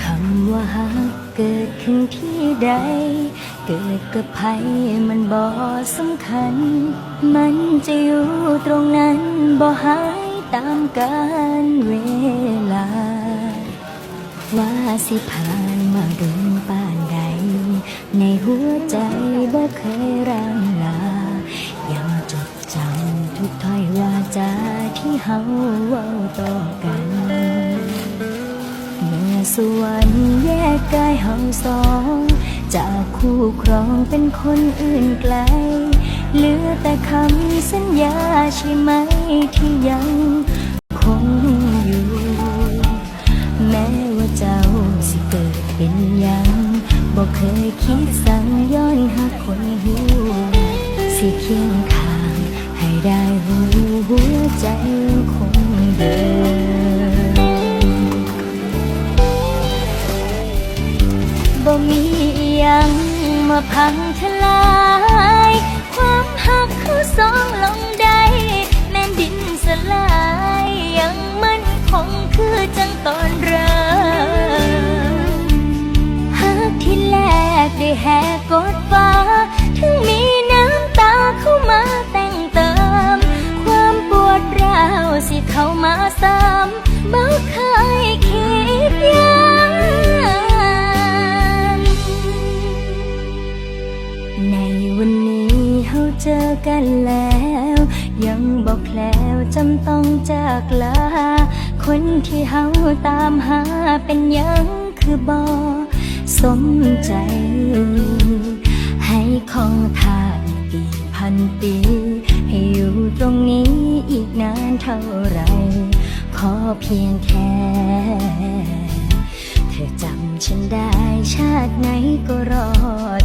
คำว่าฮักเกิดขึ้นที่ใด เกิดกับใครมันบ่สำคัญ มันจะอยู่ตรงนั้นบ่หายตามกาลเวลา สิผ่านมาโดนป่านใด ในหัวใจบ่เคยร่างลา ยังจดจำทุกถ้อยวาจาที่เฮาเว้าต่อกัน เมื่อสวรรค์แยกกายเฮาสอง จากคู่ครองเป็นคนอื่นไกล เหลือแต่คำสัญญาใช่ไหมที่ยังคง เป็นยังบอกเคยคิดสั่งย้อนหาคนหูสิเคียงข้างให้ได้หูหัวใจคงเดิมบ่มีอิหยังมาพังทลาย ความหักเขาสองลง ดฟ้า ถึงมีน้ำตาเข้ามาแต่งเติม ความปวดร้าวสิเข้ามาซ้ำบ่เคยคิดยังในวันนี้เฮาเจอกันแล้ว ยังบอกแคล้วจำต้องจากลา คนที่เฮาตามหาเป็นยังคือบอสมใจ ของทาอีกกี่พันปี ให้อยู่ตรงนี้อีกนานเท่าไร ขอเพียงแค่ เธอจำฉันได้ชาติไหนก็รอด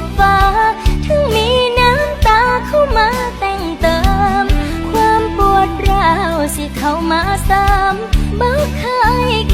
ดฟ้า ถึงมีน้ำตาเข้ามาแต่งเติม ความปวดร้าวสิเข้ามาซ้ำบ่เคยคิดยัง